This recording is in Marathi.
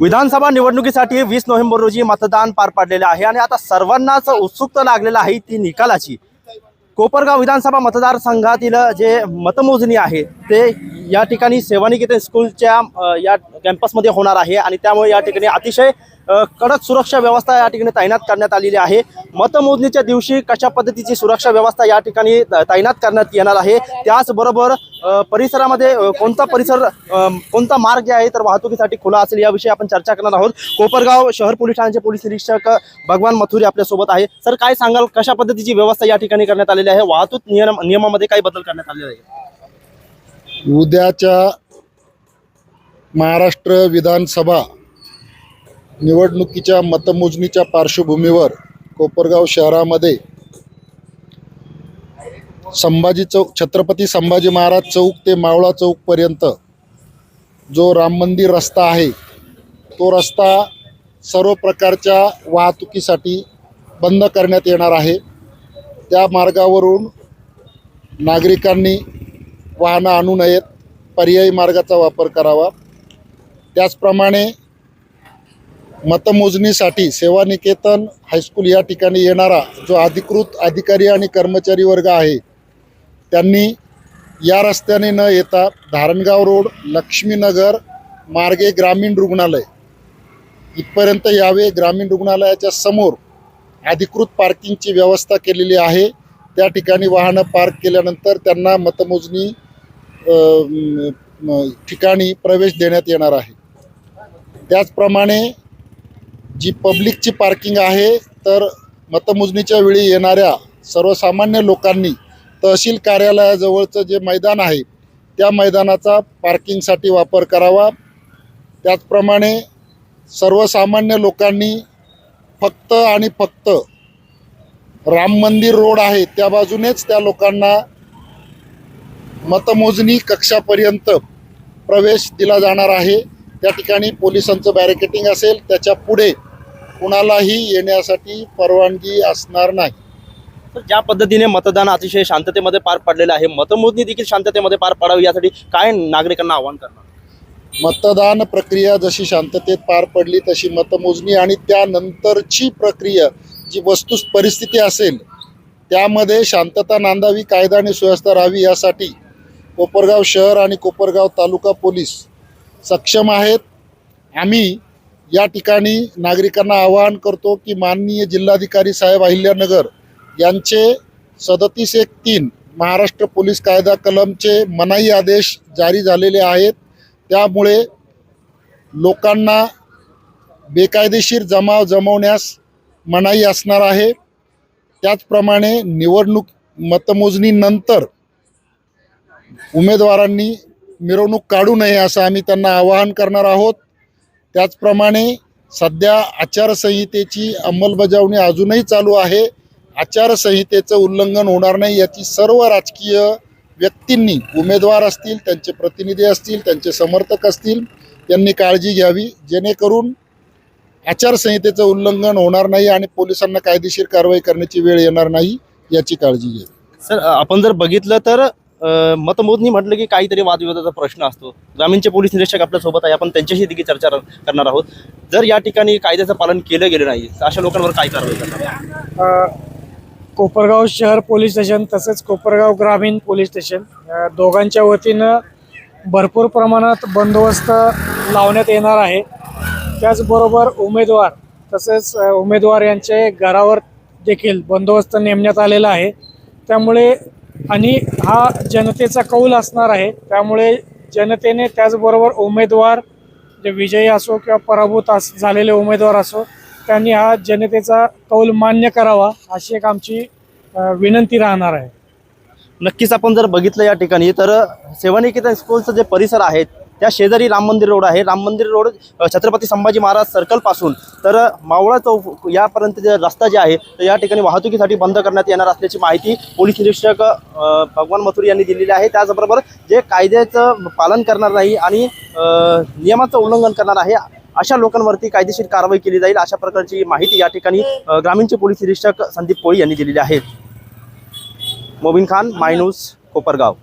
विधानसभा निवडणुकीसाठी वीस नोव्हेंबर रोजी मतदान पार पडलेले आहे आणि आता सर्वांनाच उत्सुकता लागलेला आहे ती निकालाची. कोपरगाव विधानसभा मतदारसंघातील जे मतमोजणी आहे ते या ठिकाणी सेवानिकेतन स्कूलच्या या कॅम्पसमध्ये होणार आहे आणि त्यामुळे या ठिकाणी अतिशय कडक सुरक्षा व्यवस्था या ठिकाणी तैनात करण्यात आलेली आहे. मतमोजणीच्या दिवशी कशा पद्धतीची सुरक्षा व्यवस्था या ठिकाणी तैनात करण्यात येणार आहे त्याचबरोबर परिसरामध्ये कोणता परिसर कोणता मार्ग जे आहे तर वाहतुकीसाठी खुला असेल याविषयी आपण चर्चा करणार आहोत. कोपरगाव शहर पोलीस ठाण्याचे पोलीस निरीक्षक भगवान मथुरी आपल्यासोबत आहे. सर काय सांगाल? कशा पद्धतीची व्यवस्था या ठिकाणी करण्यात आलेली आहे? वाहतूक नियम नियमामध्ये काय बदल करण्यात आलेला आहे उद्याच्या महाराष्ट्र विधानसभा निवडणुकीच्या मतमोजणीच्या पार्श्वभूमीवर कोपरगाव शहरामध्ये संभाजी चौक छत्रपती संभाजी महाराज चौक ते मावळा चौकपर्यंत जो राम मंदिर रस्ता आहे तो रस्ता सर्व प्रकारच्या वाहतुकीसाठी बंद करण्यात येणार आहे. त्या मार्गावरून नागरिकांनी वाहनं आणू नयेत पर्यायी मार्गाचा वापर करावा. त्याचप्रमाणे मतमोजणीसाठी सेवानिकेतन हायस्कूल या ठिकाणी येणारा जो अधिकृत अधिकारी आणि कर्मचारी वर्ग आहे त्यांनी या रस्त्याने न येता धारणगाव रोड लक्ष्मीनगर मार्गे ग्रामीण रुग्णालय इथपर्यंत यावे. ग्रामीण रुग्णालयाच्या समोर अधिकृत पार्किंगची व्यवस्था केलेली आहे. त्या ठिकाणी वाहनं पार्क केल्यानंतर त्यांना मतमोजणी ठिकाणी प्रवेश देण्यात येणार आहे. त्याचप्रमाणे जी पब्लिकची पार्किंग आहे तर मतमोजणीच्या वेळी येणाऱ्या सर्वसामान्य लोकांनी तहसील कार्यालयाजवळचं जे मैदान आहे त्या मैदानाचा पार्किंगसाठी वापर करावा. त्याचप्रमाणे सर्वसामान्य लोकांनी फक्त आणि फक्त राम मंदिर रोड आहे त्या बाजूनेच त्या लोकांना मतमोजणी कक्षापर्यंत प्रवेश दिला जाणार आहे. त्या ठिकाणी पोलिसांचं बॅरिकेटिंग असेल त्याच्या पुढे कुणालाही येण्यासाठी परवानगी असणार नाही. तर ज्या पद्धतीने मतदान अतिशय शांततेमध्ये पार पडलेलं आहे मतमोजणी देखील शांततेमध्ये पार पडावी यासाठी काय नागरिकांना आवाहन करणार? मतदान प्रक्रिया जशी शांततेत पार पडली तशी मतमोजणी आणि त्यानंतरची प्रक्रिया जी वस्तू परिस्थिती असेल त्यामध्ये शांतता नांदावी कायदा आणि सुव्यवस्था राहावी यासाठी कोपरगाव शहर आणि कोपरगाव तालुका पोलीस सक्षम आहेत. आम्ही या ठिकाणी नागरिकांना आवाहन करतो की माननीय जिल्हाधिकारी साहेब अहिल्यानगर यांचे सदतीस एक तीन महाराष्ट्र पोलीस कायदा कलमचे मनाई आदेश जारी झालेले आहेत. त्यामुळे लोकांना बेकायदेशीर जमाव जमवण्यास मनाई असणार आहे. त्याचप्रमाणे निवडणूक मतमोजणीनंतर उमेदवारांनी मिरवणूक काढू नये असं आम्ही त्यांना आवाहन करणार आहोत. त्याचप्रमाणे सध्या आचारसंहितेची अंमलबजावणी अजूनही चालू आहे. आचारसंहितेचं उल्लंघन होणार नाही याची सर्व राजकीय व्यक्तींनी उमेदवार असतील त्यांचे प्रतिनिधी असतील त्यांचे समर्थक असतील त्यांनी काळजी घ्यावी. जेणेकरून आचारसंहितेचं उल्लंघन होणार नाही आणि पोलिसांना कायदेशीर कारवाई करण्याची वेळ येणार नाही याची काळजी घ्यावी. सर आपण जर बघितलं तर मतमोजणी म्हटलं की काहीतरी वादविवादाचा प्रश्न असतो. ग्रामीणचे पोलीस निरीक्षक आपल्यासोबत आहे आपण त्यांच्याशी देखील चर्चा करणार आहोत. जर या ठिकाणी कायद्याचं पालन केलं गेलं नाही तर अशा लोकांवर काय कारवाई करणार? कोपरगाव शहर पोलीस स्टेशन तसेच कोपरगाव ग्रामीण पोलीस स्टेशन दोघांच्या वतीनं भरपूर प्रमाणात बंदोबस्त लावण्यात येणार आहे. त्याचबरोबर उमेदवार तसेच उमेदवार यांचे घरावर देखील बंदोबस्त नेमण्यात आलेला आहे. त्यामुळे आणि हा जनतेचा कौल असणार आहे. त्यामुळे जनतेने त्याचबरोबर उमेदवार जे विजयी असो किंवा पराभूत अस झालेले उमेदवार असो त्यांनी हा जनतेचा कौल मान्य करावा अशी एक आमची विनंती राहणार आहे. नक्कीच आपण जर बघितलं या ठिकाणी तर सेवानिकेतन स्कूलचं जे परिसर आहे त्या शेजारी राम मंदिर रोड आहे. राम मंदिर रोड छत्रपती संभाजी महाराज सर्कलपासून तर मावळा चौक यापर्यंत जे रस्ता जे आहे तर या ठिकाणी वाहतुकीसाठी बंद करण्यात येणार असल्याची माहिती पोलीस निरीक्षक भगवान मथुरी यांनी दिलेली आहे. त्याचबरोबर जे कायद्याचं पालन करणार नाही आणि नियमाचं उल्लंघन करणार आहे अशा लोकांवरती कायदेशीर कारवाई केली जाईल अशा प्रकारची माहिती या ठिकाणी ग्रामीणचे पोलीस निरीक्षक संदीप कोळी यांनी दिलेली आहे. मोबिन खान मायनूस कोपरगाव.